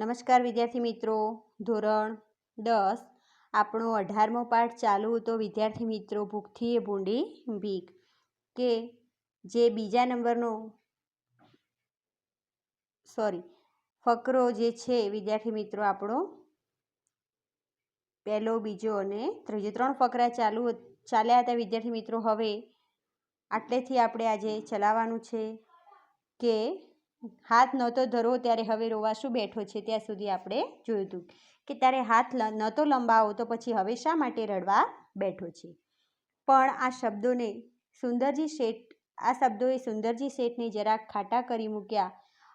નમસ્કાર વિદ્યાર્થી મિત્રો. ધોરણ દસ, આપણો અઢારમો પાઠ ચાલુ હતો વિદ્યાર્થી મિત્રો ભૂખથી એ ભૂંડી ભીખ. કે જે બીજા નંબરનો સોરી, ફકરો જે છે વિદ્યાર્થી મિત્રો આપણો પહેલો, બીજો અને ત્રીજો ત્રણ ફકરા ચાલુ ચાલ્યા હતા વિદ્યાર્થી મિત્રો. હવે આટલેથી આપણે આજે ચલાવવાનું છે કે હાથ નહોતો ધરો ત્યારે હવે રોવા શું બેઠો છે ત્યાં સુધી આપણે જોયું હતું કે ત્યારે હાથ નહોતો લંબાવો તો પછી હવે શા માટે રડવા બેઠો છે? પણ આ શબ્દોને સુંદરજી શેઠ, આ શબ્દોએ સુંદરજી શેઠને જરાક ખાટા કરી મૂક્યા.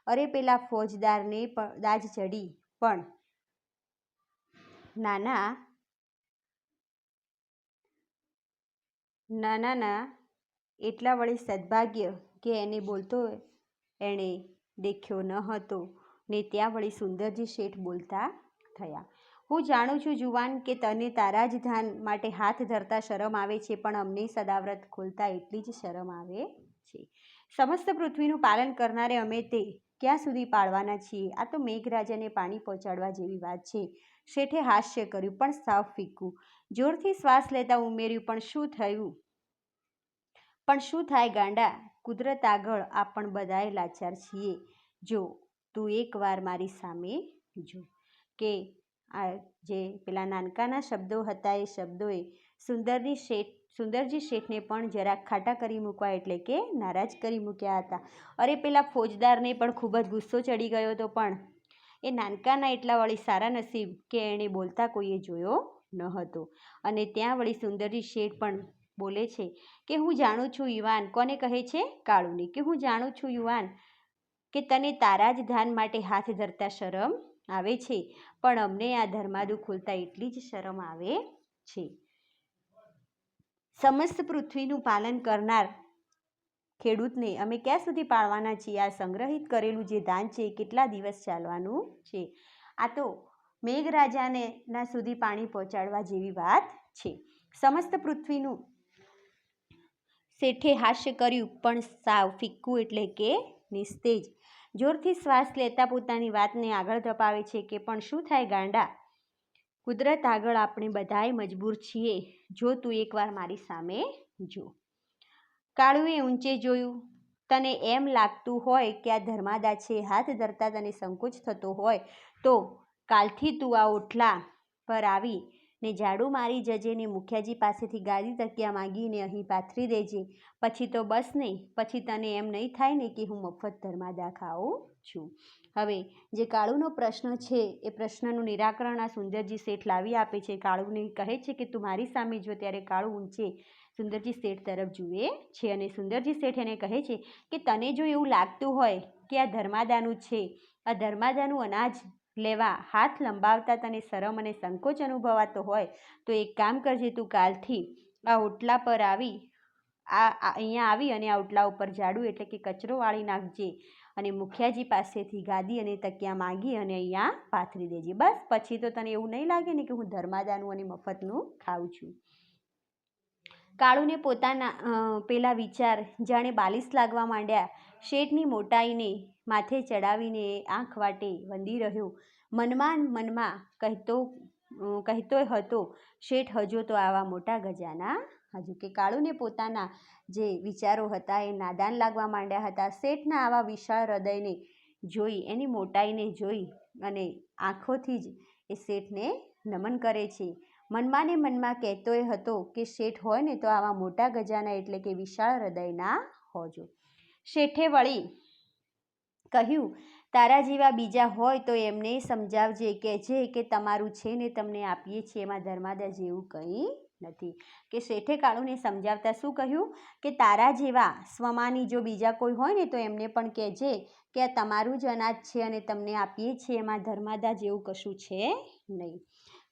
અરે પેલા ફોજદારને દાજ ચડી પણ નાના, નાનાના એટલા વળી સદભાગ્ય કે એને બોલતો એણે દેખ્યો ન હતો ને ત્યાં વળી સુંદરજી શેઠ બોલતા થયા, હું જાણું છું જુવાન કે તને તારા જ ધ્યાન માટે હાથ ધરતા શરમ આવે છે, પણ અમને સદાવ્રત ખોલતા એટલી જ શરમ આવે છે. સમસ્ત પૃથ્વીનું પાલન કરનારે અમે તે ક્યાં સુધી પાળવાના છીએ? આ તો મેઘરાજાને પાણી પહોંચાડવા જેવી વાત છે. શેઠે હાસ્ય કર્યું, પણ સાવ ફીકું જોરથી શ્વાસ લેતા ઉમેર્યું, પણ શું થયું? પણ શું થાય ગાંડા? કુદરત આગળ આપણ બધાએ લાચાર છીએ. જો તું એકવાર મારી સામે જો. કે આ જે પેલા નાનકાના શબ્દો હતા એ શબ્દોએ સુંદરની શેઠ, સુંદરજી શેઠને પણ જરાક ખાટા કરી મૂકવા એટલે કે નારાજ કરી મૂક્યા હતા. અરે, પેલા ફોજદારને પણ ખૂબ જ ગુસ્સો ચડી ગયો હતો પણ એ નાનકાના એટલા વળી સારા નસીબ કે એણે બોલતા કોઈએ જોયો ન હતો. અને ત્યાં વળી સુંદરજી શેઠ પણ બોલે છે કે, હું જાણું છું યુવાન. કોને કહે છે? કાળુને. કે, હું જાણું છું યુવાન. કે તને તારા જ ધાન માટે હાથ ધરતા શરમ આવે છે? પણ અમને આ ધર્માદુ ખોલતા એટલી જ શરમ આવે છે. સમસ્ત પૃથ્વીનું પાલન કરનાર ખેડૂતને અમે ક્યાં સુધી પાળવાના છીએ? આ સંગ્રહિત કરેલું જે ધાન છે કેટલા દિવસ ચાલવાનું છે? આ તો મેઘરાજાને ના સુધી પાણી પહોંચાડવા જેવી વાત છે. સમસ્ત પૃથ્વીનું શેઠે હાસ્ય કર્યું, પણ સાવ ફિક્કું એટલે કે નિસ્તેજ. જોરથી શ્વાસ લેતા પોતાની વાતને આગળ ધપાવે છે કે પણ શું થાય ગાંડા? કુદરત આગળ આપણે બધાએ મજબૂર છીએ. જો તું એકવાર મારી સામે જો. કાળુએ ઊંચે જોયું. તને એમ લાગતું હોય કે આ ધર્માદા છે, હાથ ધરતા તને સંકોચ થતો હોય, તો કાલથી તું આ ઓટલા પર આવી. ને ઝાડુ મારી જજે ને મુખિયાજી પાસેથી ગાદી તકિયા માગીને અહીં પાથરી દેજે. પછી તો બસ નહીં, પછી તને એમ નહીં થાય ને કે હું મફત ધર્માદા ખાઉં છું. હવે, જે કાળુનો પ્રશ્ન છે, એ પ્રશ્નનું નિરાકરણ આ સુંદરજી શેઠ લાવી આપે છે. કાળુને કહે છે કે તું મારી સામે જો ત્યારે કાળું ઊંચે, સુંદરજી શેઠ તરફ જુએ છે અને સુંદરજી શેઠ એને કહે છે કે તને જો એવું લાગતું હોય કે આ ધર્માદાનું છે, આ ધર્માદાનું અનાજ લેવા હાથ લંબાવતા તને શરમ અને સંકોચ અનુભવાતો હોય, તો એક કામ કરજે તું કાલથી. આ ઓટલા પર આવી, આ અહીંયા આવી અને આ ઓટલા ઉપર ઝાડુ એટલે કે કચરો વાળી નાખજે અને મુખિયાજી પાસેથી ગાદી અને તકિયા માગી અને અહીંયા પાથરી દેજે. બસ, પછી તો તને એવું નહીં લાગે ને કે હું ધર્માદાનું અને મફતનું ખાઉં છું. કાળુને પોતાના પેલા વિચાર જાણે બાલિશ લાગવા માંડ્યા. શેઠની મોટાઈને માથે ચડાવીને એ આંખ વાટે વંદી રહ્યો. મનમાં મનમાં કહેતો કહેતો હતો, શેઠ, હજુ તો આવા મોટા ગજાના હજુ કે કાળુને પોતાના જે વિચારો હતા એ નાદાન લાગવા માંડ્યા હતા. શેઠના આવા વિશાળ હૃદયને જોઈ, એની મોટાઈને જોઈ અને આંખોથી જ એ શેઠને નમન કરે છે. મનમાં ને મનમાં કહેતોય હતો કે શેઠ હોય ને તો આવા મોટા ગજાના એટલે કે વિશાળ હૃદયના હોજો. શેઠે વળી કહ્યું, તારા જેવા બીજા હોય તો એમને સમજાવજે, કહેજે કે તમારું છે ને તમને આપીએ છીએ, એમાં ધર્માદા જેવું કંઈ નથી. કે શેઠે કાળુને સમજાવતા શું કહ્યું? કે તારા જેવા સ્વમાની જો બીજા કોઈ હોય ને તો એમને પણ કહેજે કે આ તમારું જ અનાજ છે અને તમને આપીએ છીએ, એમાં ધર્માદા જેવું કશું છે નહીં.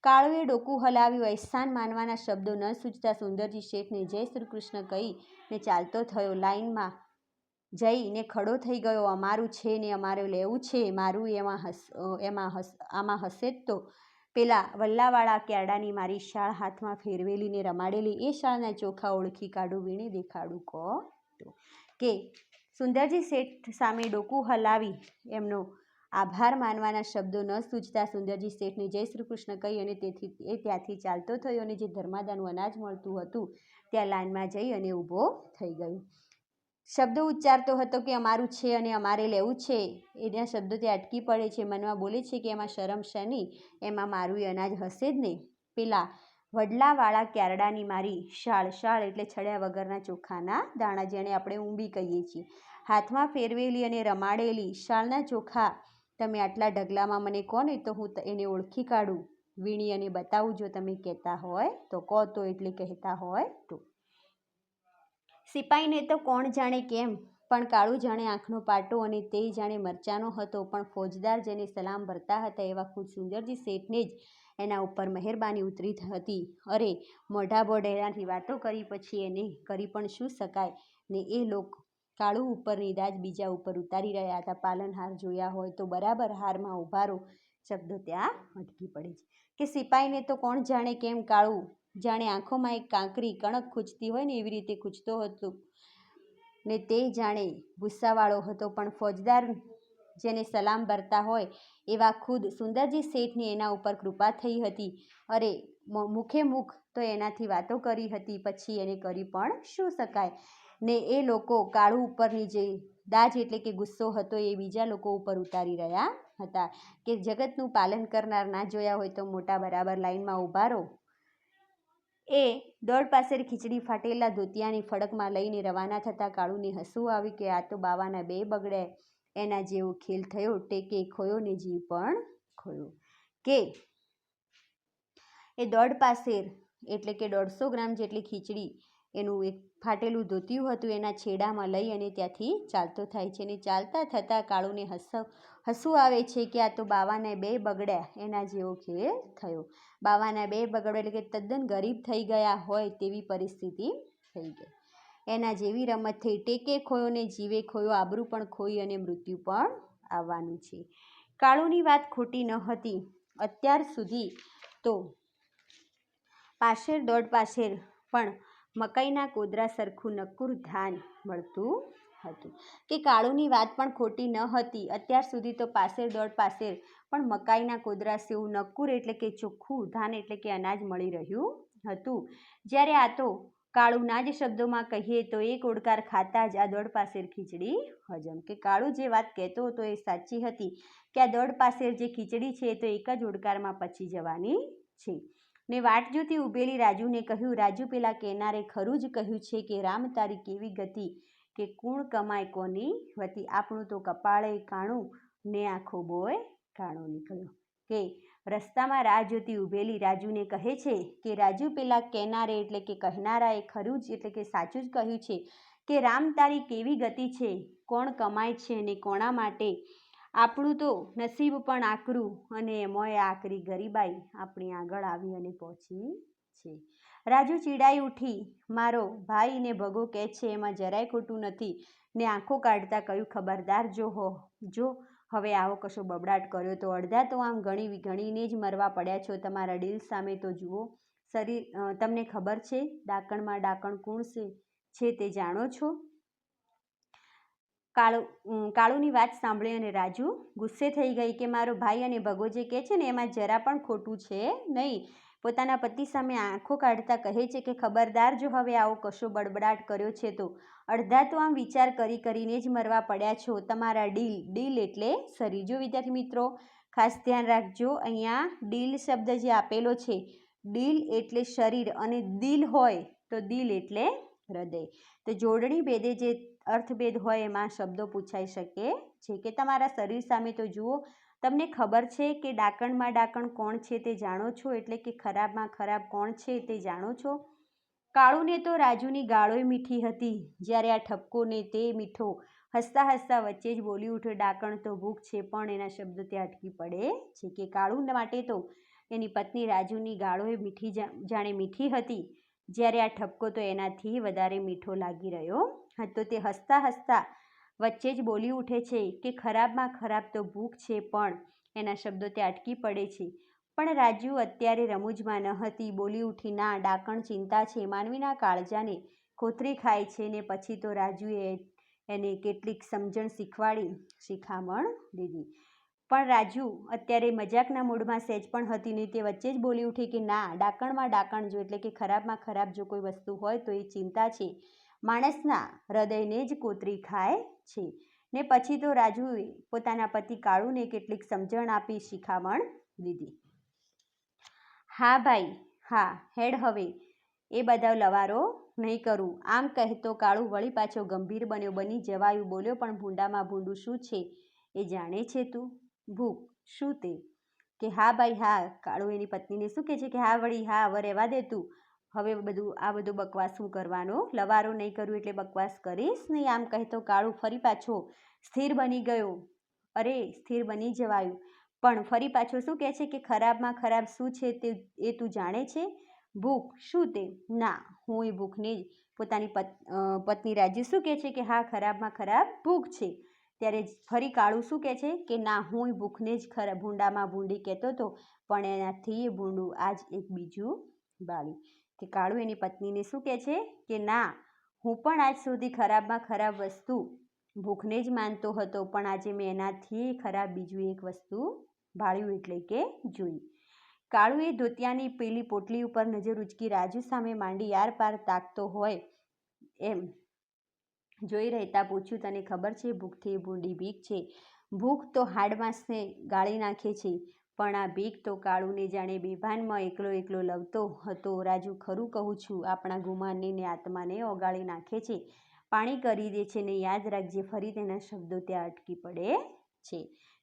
કાળુએ ડોકું હલાવ્યું અહેસાન માનવાના શબ્દો ન સૂચતા સુંદરજી શેઠને જય શ્રી કૃષ્ણ કહી ને ચાલતો થયો લાઈનમાં જઈને ખડો થઈ ગયો. અમારું છે ને અમારે લેવું છે, મારું એમાં હસ એમાં હસ, આમાં હશે જ તો. પેલા વલ્લાવાળા ક્યાડાની મારી શાળ હાથમાં ફેરવેલી ને રમાડેલી એ શાળના ચોખા ઓળખી કાઢું, વીણે દેખાડું કહો તો કે સુંદરજી શેઠ સામે ડોકું હલાવી એમનો આભાર માનવાના શબ્દો ન સૂજતા સુંદરજી શેઠને જય શ્રી કૃષ્ણ કહી અને તેથી એ ત્યાંથી ચાલતો થયો અને જે ધર્માદાનું અનાજ મળતું હતું, ત્યાં લાઇનમાં જઈ અને ઊભો થઈ ગયો. શબ્દો ઉચ્ચારતો હતો કે અમારું છે અને અમારે લેવું છે. એના શબ્દો તે અટકી પડે છે. મનમાં બોલે છે કે એમાં શરમ શની એમાં મારું અનાજ હશે જ નહીં. પેલા વડલાવાળા ક્યારડાની મારી શાળ શાળ એટલે છડ્યા વગરના ચોખાના દાણા જેને આપણે ઊંબી કહીએ છીએ. હાથમાં ફેરવેલી અને રમાડેલી શાળના ચોખા તમે આટલા ઢગલામાં મને કહો ને તો હું એને ઓળખી કાઢું. વીણી અને બતાવું જો તમે કહેતા હોય તો કહો તો એટલે કહેતા હોય તો. સિપાહીને તો કોણ જાણે કેમ? પણ કાળું જાણે આંખનો પાટો અને તે જાણે મરચાનો હતો, પણ ફોજદાર જેને સલામ ભરતા હતા એવા ખુદ સુંદરજી શેઠને જ એના ઉપર મહેરબાની ઉતરી હતી. અરે, મોઢા બોઢેરાથી વાતો કરી પછી એને કરી પણ શું શકાય? ને એ લોક કાળું ઉપરની દાજ બીજા ઉપર ઉતારી રહ્યા હતા. પાલનહાર જોયા હોય તો બરાબર હારમાં ઉભારો શબ્દો ત્યાં અટકી પડે છે. કે સિપાહીને તો કોણ જાણે કેમ કાળું? જાણે આંખોમાં એક કાંકરી કણક ખૂંચતી હોય ને એવી રીતે ખૂંચતો હતો. ને તે જાણે ગુસ્સાવાળો હતો, પણ ફોજદાર જેને સલામ ભરતા હોય એવા ખુદ સુંદરજી શેઠની એના ઉપર કૃપા થઈ હતી. અરે મુખે મુખ તો એનાથી વાતો કરી હતી, પછી એને કરી પણ શું શકાય? ને એ લોકો કાળું ઉપરની જે દાજ એટલે કે ગુસ્સો હતો એ બીજા લોકો ઉપર ઉતારી રહ્યા હતા. કે જગતનું પાલન કરનાર ના જોયા હોય તો મોટા બરાબર લાઈનમાં ઊભા રહો. એ દોડ પાસે ખીચડી ફાટેલા ધોતિયાની ફડકમાં લઈને રવાના થતાં કાળુને હસવું આવી કે આ તો બાવાના બે બગડે. એના જેવો ખેલ થયો, ટેકે ખોયો ને જીવ પણ ખોયો. કે એ દોડ પાસેર એટલે કે દોઢસો ગ્રામ જેટલી ખીચડી એનું એક ફાટેલું ધોતિયું હતું, એના છેડામાં લઈ અને ત્યાંથી ચાલતો થાય છે અને ચાલતા થતાં કાળુને હસ, હસવું આવે છે કે આ તો બાવાને બે બગડ્યા, એના જેવો ખેલ થયો. બાવાના બે બગડ્યા એટલે કે તદ્દન ગરીબ થઈ ગયા હોય તેવી પરિસ્થિતિ થઈ ગઈ. એના જેવી રમત થઈ. ટેકે ખોયો ને જીવે ખોયો, આબરૂ પણ ખોઈ અને મૃત્યુ પણ આવવાનું છે. કાળુની વાત ખોટી ન હતી. અત્યાર સુધી તો પાછેર દોઢ પાસેર પણ મકાઈના કોદરા સરખું નક્કુર ધાન મળતું હતું. કે કાળુની વાત પણ ખોટી ન હતી. અત્યાર સુધી તો પાસેર દોઢ પાસેર પણ મકાઈના કોદરા સેવું નક્કુર એટલે કે ચોખ્ખું ધાન એટલે કે અનાજ મળી રહ્યું હતું. જ્યારે આ તો કાળુના જ શબ્દોમાં કહીએ તો એક ઓડકાર ખાતા જ આ દોઢ પાસેર ખીચડી હજમ. કે કાળુ જે વાત કહેતો હતો એ સાચી હતી. કે આ દોઢ પાસેર જે ખીચડી છે એ તો એક જ ઓડકારમાં પચી જવાની છે. ને વાટ જોતી ઊભેલી રાજુને કહ્યું, રાજુ, પેલા કેનારે ખરું જ કહ્યું છે કે રામ, તારી કેવી ગતિ? કે કુણ કમાય કોની વતી? આપણું તો કપાળે કાણું ને આખો બોય કાણો નીકળ્યો. કે રસ્તામાં રાહ જોતી ઊભેલી રાજુને કહે છે કે, રાજુ, પેલા કહેનારે એટલે કે કહેનારાએ ખરું જ એટલે કે સાચું જ કહ્યું છે કે રામ, તારી કેવી ગતિ છે? કોણ કમાય છે અને કોણા માટે? આપણું તો નસીબ પણ આકરું અને એમોય આકરી ગરીબાઈ આપણી આગળ આવી અને પહોંચી છે. રાજુ ચીડાઈ ઉઠી. મારો ભાઈ ને ભગો કહે છે, એમાં જરાય ખોટું નથી. ને આંખો કાઢતા કહ્યું, ખબરદાર જો હો. જો હવે આવો કશો બબડાટ કર્યો તો અડધા તો આમ ગણી ગણીને જ મરવા પડ્યા છો. તમારા ડીલ સામે તો જુઓ. શરીર તમને ખબર છે, ડાકણમાં ડાકણ કોણ છે તે જાણો છો? કાળુ કાળુની વાત સાંભળી અને રાજુ, ગુસ્સે થઈ ગઈ કે મારો ભાઈ અને ભગો જે કહે છે ને, એમાં જરા પણ ખોટું છે નહીં. પોતાના પતિ સામે આંખો કાઢતા કહે છે કે, ખબરદાર જો હવે આવો કશો બડબડાટ કર્યો છે તો. અડધા તો આમ વિચાર કરી કરીને જ મરવા પડ્યા છો. તમારા ડીલ ડીલ એટલે સરીજો વિદ્યાર્થી મિત્રો, ખાસ ધ્યાન રાખજો, અહીંયા ડીલ શબ્દ જે આપેલો છે, ડીલ એટલે શરીર અને દિલ હોય તો દિલ એટલે હૃદય. તો જોડણી ભેદે જે અર્થભેદ હોય એમાં શબ્દો પૂછાઈ શકે છે કે તમારા શરીર સામે તો જુઓ, તમને ખબર છે કે ડાકણમાં ડાકણ કોણ છે તે જાણો છો? એટલે કે ખરાબમાં ખરાબ કોણ છે તે જાણો છો? કાળુને તો રાજુની ગાળોય મીઠી હતી. જ્યારે આ ઠપકોને તે મીઠો હસતા હસતા વચ્ચે જ બોલી ઉઠ્યો, ડાકણ તો ભૂખ છે પણ એના શબ્દ ત્યાં અટકી પડે છે કે કાળુ માટે તો. એની પત્ની રાજુની ગાળોય મીઠી જાણે મીઠી હતી. જ્યારે આ ઠપકો તો એનાથી વધારે મીઠો લાગી રહ્યો હતો તે હસતા હસતા વચ્ચે જ બોલી ઉઠે છે કે ખરાબમાં ખરાબ તો ભૂખ છે પણ, એના શબ્દો તે અટકી પડે છે. પણ રાજુ અત્યારે રમૂજમાં ન હતી, બોલી ઉઠી ના ડાકણ ચિંતા છે, માનવીના કાળજાને કોતરી ખાય છે ને પછી તો રાજુએ એને કેટલીક સમજણ શીખવાડી, શિખામણ દીધી. પણ રાજુ, અત્યારે મજાકના મૂડમાં સહેજ પણ હતી નહીં. તે વચ્ચે જ બોલી ઉઠી કે, ના, ડાકણમાં ડાકણ જો, એટલે કે ખરાબમાં ખરાબ જો કોઈ વસ્તુ હોય તો એ ચિંતા છે. માણસના હૃદયને જ કોતરી ખાય છે. ને પછી તો રાજુએ પોતાના પતિ કાળુને કેટલીક સમજણ આપી શિખામણ દીધી. હા ભાઈ, હા, હેડ હવે. એ બધા લવારો નહીં કરું. આમ કહેતો કાળુ વળી પાછો ગંભીર બન્યો. બની જવાયું બોલ્યો, પણ ભૂંડામાં ભૂંડું શું છે? એ જાણે છે તું. ભૂખ, શું તે? કે હા ભાઈ, હા, કાળુ એની પત્નીને શું કહે છે કે હા વળી, હા, હવે રહેવા દે તું. હવે બધું, આ બધું બકવાસ હું કરવાનો. લવારો નહીં કરું એટલે બકવાસ કરીશ નહીં. આમ કહેતો કાળુ ફરી પાછો સ્થિર બની ગયો. અરે, સ્થિર બની જવાયું. પણ ફરી પાછો શું કહે છે કે ખરાબમાં ખરાબ શું છે તે, એ તું જાણે છે? ભૂખ, શું તે? ના, હું એ ભૂખને પોતાની પત્ની રાજ્ય શું કહે છે કે હા, ખરાબમાં ખરાબ ભૂખ છે. ત્યારે ફરી કાળું શું કહે છે? કે ના, હું ભૂખને જ ખરા, ભૂંડામાં ભૂંડી કહેતો હતો, પણ એનાથી એ ભૂંડું આજ એક બીજું બાળ્યું. કે કાળું એની પત્નીને શું કહે છે? કે ના, હું પણ આજ સુધી ખરાબમાં ખરાબ વસ્તુ ભૂખને જ માનતો હતો, પણ આજે મેં એનાથી ખરાબ બીજું એક વસ્તુ ભાળ્યું એટલે કે જોઈ કાળુએ ધોતિયાની પેલી પોટલી ઉપર નજર ઉચકી રાજુ સામે માંડી આર પાર તાકતો હોય એમ જોઈ રહેતા પૂછ્યું, તને ખબર છે ભૂખથી ભૂંડી બીક છે? ભૂખ તો હાડમાસને ગાળી નાખે છે, પણ આ બીક તો કાળુને જાણે બેભાનમાં એકલો એકલો લવતો હતો. રાજુ, ખરું કહું છું, આપણા ગુમાનને ને આત્માને ઓગાળી નાખે છે. પાણી કરી દે છે ને યાદ રાખજે, ફરી તેના શબ્દો ત્યાં અટકી પડે છે.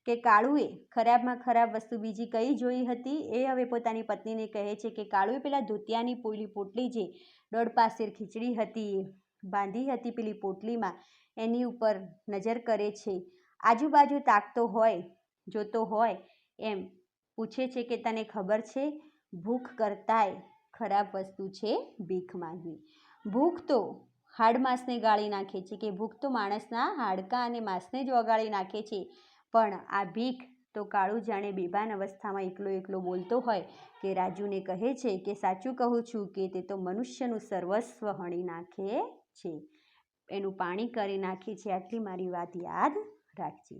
કે કાળુએ? ખરાબમાં ખરાબ વસ્તુ બીજી કઈ જોઈ હતી? એ હવે પોતાની પત્નીને કહે છે કે કાળુએ પેલા ધોતિયાની પોલી પોટલી જે દોઢ પાસેર ખીચડી હતી બાંધી હતી પેલી પોટલીમાં, એની ઉપર નજર કરે છે. આજુબાજુ તાકતો હોય, જોતો હોય, એમ પૂછે છે કે તને ખબર છે, ભૂખ કરતાંય ખરાબ વસ્તુ છે ભીખ માંગવી. ભૂખ તો હાડ માંસને ગાળી નાખે છે કે ભૂખ તો માણસના હાડકાં અને માંસને જ ઓગાળી નાખે છે. પણ આ ભીખ તો કાળું જાણે બેભાન અવસ્થામાં એકલો એકલો બોલતો હોય કે રાજુને કહે છે કે સાચું કહું છું કે તે તો મનુષ્યનું સર્વસ્વ હણી નાખે છે. એનું પાણી કરી નાખી છે. આટલી મારી વાત યાદ રાખજે.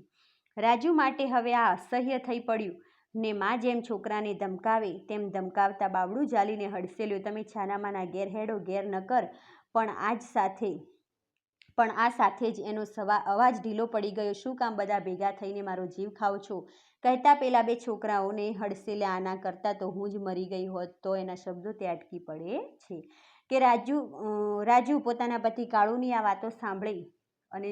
રાજુ માટે હવે આ અસહ્ય થઈ પડ્યું. ને માં જેમ છોકરાને ધમકાવે, તેમ ધમકાવતા બાવડું જાલીને હડસેલ્યો તમે છાનામાના ગેરહેડો હેડો ઘેર ન કર. પણ આજ સાથે, પણ આ સાથે જ એનો સવા, અવાજ ઢીલો પડી ગયો. શું કામ બધા ભેગા થઈને મારો જીવ ખાઓ છો? કહેતા પેલા બે છોકરાઓને હડસેલે આના કરતાં તો હું જ મરી ગઈ હોત તો એના શબ્દો તે અટકી પડે છે. કે રાજુ રાજુ પોતાના પતિ કાળુની આ વાતો સાંભળી અને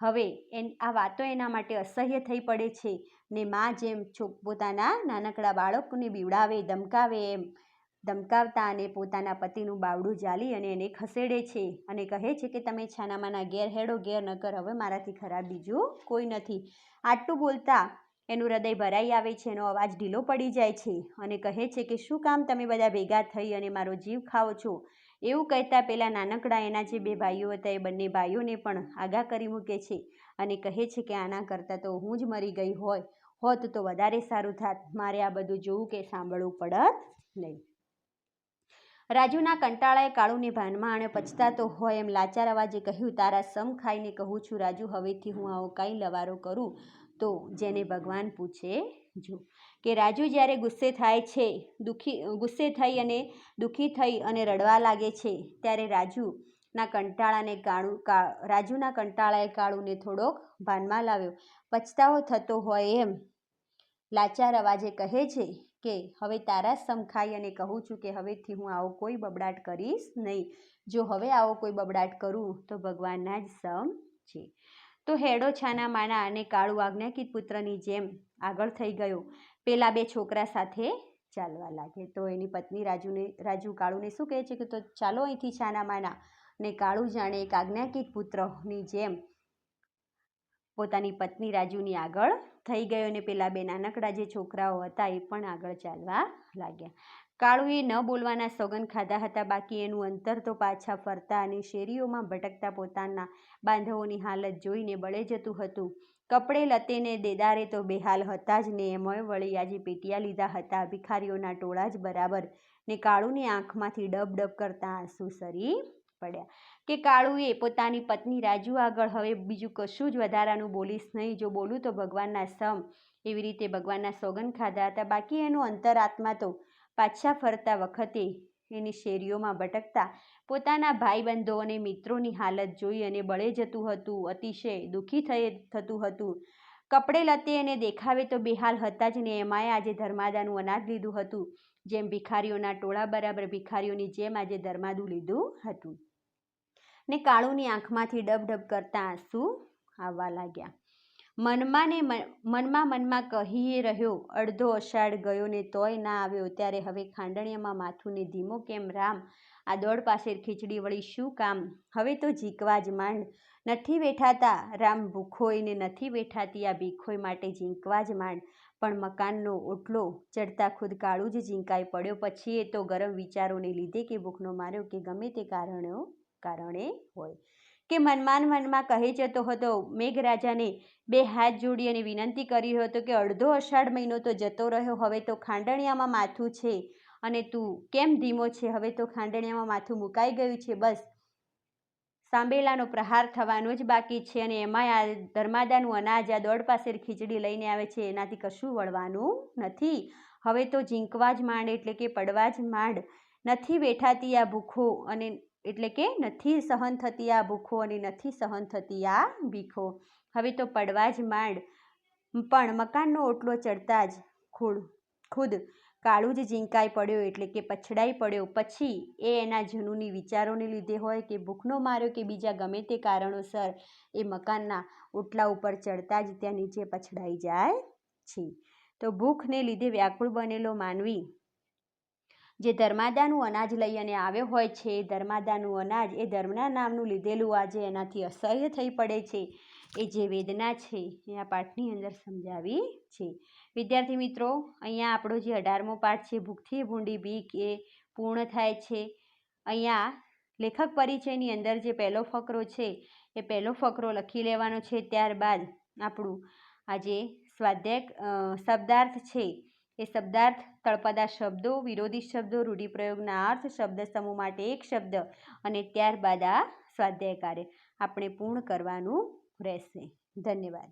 હવે એન, આ વાતો એના માટે અસહ્ય થઈ પડે છે ને માં જેમ છો, પોતાના નાનકડા બાળકને બીવડાવે, ધમકાવે એમ, ધમકાવતા અને પોતાના પતિનું બાવડું જાલી અને એને ખસેડે છે અને કહે છે કે તમે છાનામાના ઘેર હેડો ઘેર ન કર હવે મારાથી ખરાબ બીજું કોઈ નથી. આટલું બોલતા એનું હૃદય ભરાઈ આવે છે, એનો અવાજ ઢીલો પડી જાય છે અને કહે છે કે શું કામ તમે બધા ભેગા થઈ અને મારો જીવ ખાઓ છો? એવું કહેતા પહેલાં નાનકડા એના જે બે ભાઈઓ હતા, એ બંને ભાઈઓને પણ આગા કરી મૂકે છે અને કહે છે કે આના કરતાં તો હું જ મરી ગઈ હોય, હોત તો વધારે સારું થાત. મારે આ બધું જોવું કે સાંભળવું પડત નહીં. રાજુના કંટાળાએ કાળુને ભાનમાં અને પછતાતો હોય એમ લાચાર અવાજે કહ્યું, તારા સમ ખાઈને કહું છું રાજુ, હવેથી હું આવો કાંઈ લવારો કરું? તો જેને ભગવાન પૂછે જો કે રાજુ જ્યારે ગુસ્સે થાય છે, દુઃખી, ગુસ્સે થઈ અને દુઃખી થઈ અને રડવા લાગે છે, ત્યારે રાજુના કંટાળાને કાળું રાજુના કંટાળાએ કાળુને થોડોક ભાનમાં લાવ્યો. પછતાવો થતો હોય એમ લાચાર અવાજે કહે છે કે, હવે તારા સમખાઈ અને કહું છું કે હવેથી હું આવો કોઈ બબડાટ કરીશ નહીં. જો હવે આવો કોઈ બબડાટ કરું તો ભગવાનના જ સમ છે. તો હેડો છાના માના અને કાળુ આજ્ઞાકિત પુત્રની જેમ આગળ થઈ ગયો. પેલા બે છોકરા સાથે ચાલવા લાગે તો એની પત્ની રાજુને, રાજુ કાળુને શું કહે છે કે તો ચાલો અહીંથી છાના માના ને કાળુ જાણે એક આજ્ઞાકિત પુત્રની જેમ પોતાની પત્ની રાજુની આગળ થઈ ગયો અને પેલા બે નાનકડા જે છોકરાઓ હતા એ પણ આગળ ચાલવા લાગ્યા. કાળુએ ન બોલવાના સોગન ખાધા હતા. બાકી એનું અંતર તો પાછા ફરતા અને શેરીઓમાં ભટકતા પોતાના બાંધવોની હાલત જોઈને બળે જતું હતું. કપડે લતેને દેદારે તો બેહાલ હતા જ ને એમોય વળી આજે પેટિયા લીધા હતા. ભિખારીઓના ટોળા જ બરાબર ને કાળુની આંખમાંથી ડબ ડબ કરતા આંસુ સરી પડ્યા. કે કાળુએ પોતાની પત્ની રાજુ આગળ હવે બીજું કશું જ વધારાનું બોલીશ નહીં. જો બોલું તો ભગવાનના સમ એવી રીતે ભગવાનના સોગન ખાધા હતા. બાકી એનું અંતરાત્મા તો પાછા ફરતા વખતે એની શેરીઓમાં ભટકતા પોતાના ભાઈબંધો અને મિત્રોની હાલત જોઈ અને બળે જતું હતું, અતિશય દુઃખી થઈ થતું હતું. કપડે લતે અને દેખાવે તો બેહાલ હતા જ ને એમાંય આજે ધર્માદાનું અનાજ લીધું હતું. જેમ ભિખારીઓના ટોળા બરાબર ભિખારીઓની જેમ આજે ધર્માદું લીધું હતું. ને કાળુની આંખમાંથી ડબ ડબ કરતા આંસુ આવવા લાગ્યા? મનમાં ને મનમાં મનમાં કહીએ રહ્યો, અડધો અષાઢ ગયો ને તોય ના આવ્યો. ત્યારે હવે ખાંડણીયામાં માથું ને ધીમો કેમ રામ? આ દોડ પાસે ખીચડી વળી શું કામ? હવે તો ઝીંકવા જ માંડ. નથી વેઠાતા રામ ભૂખોય ને નથી વેઠાતી આ ભીખોય માટે ઝીંકવા જ માંડ. પણ મકાનનો ઓટલો ચડતા ખુદ કાળું જ ઝીંકાઈ પડ્યો. પછી એ તો ગરમ વિચારોને લીધે કે ભૂખનો માર્યો કે ગમે તે કારણો કારણે હોય. કે મનમાં મનમાં કહી જતો હતો, મેઘરાજાને બે હાથ જોડી અને વિનંતી કરી હતો કે અડધો અષાઢ મહિનો તો જતો રહ્યો, હવે તો ખાંડણિયામાં માથું છે. અને તું કેમ ધીમો છે? હવે તો ખાંડણિયામાં માથું મુકાઈ ગયું છે, બસ. સાંબેલાનો પ્રહાર થવાનો જ બાકી છે અને એમાંય આ ધર્માદાનું અનાજ આ દોડ પાસે ખીચડી લઈને આવે છે, એનાથી કશું વળવાનું નથી. હવે તો ઝીંકવા જ માંડ એટલે કે પડવા જ માંડ. નથી વેઠાતી આ ભૂખો અને એટલે કે નથી સહન થતી આ ભૂખો અને નથી સહન થતી આ ભીખો. હવે તો પડવા જ માંડ. પણ મકાનનો ઓટલો ચડતા જ ખુદ ખુદ કાળું જ ઝીંકાઈ પડ્યો એટલે કે પછડાઈ પડ્યો. પછી એ એના જૂનુની વિચારોને લીધે હોય કે ભૂખનો માર્યો કે બીજા ગમે તે કારણોસર એ મકાનના ઓટલા ઉપર ચડતા જ ત્યાં નીચે પછડાઈ જાય છે. તો ભૂખને લીધે વ્યાકુળ બનેલો માનવી જે ધર્માદાનું અનાજ લઈ અને આવ્યો હોય છે, એ ધર્માદાનું અનાજ એ ધર્મના નામનું લીધેલું આજે એનાથી અસહ્ય થઈ પડે છે. એ જે વેદના છે, એ આ પાઠની અંદર સમજાવી છે. વિદ્યાર્થી મિત્રો, અહીંયા આપણો જે અઢારમો પાઠ છે, ભૂખથી ભૂંડી બીક એ પૂર્ણ થાય છે. અહીંયા લેખક પરિચયની અંદર જે પહેલો ફકરો છે, એ પહેલો ફકરો લખી લેવાનો છે. ત્યારબાદ આપણું આજે સ્વાધ્યાય શબ્દાર્થ છે. એ શબ્દાર્થ તળપદા શબ્દો, વિરોધી શબ્દો, રૂઢિપ્રયોગના અર્થ, શબ્દ સમૂહ માટે એક શબ્દ અને ત્યારબાદ આ સ્વાધ્યાય કાર્ય આપણે પૂર્ણ કરવાનું રહેશે. ધન્યવાદ.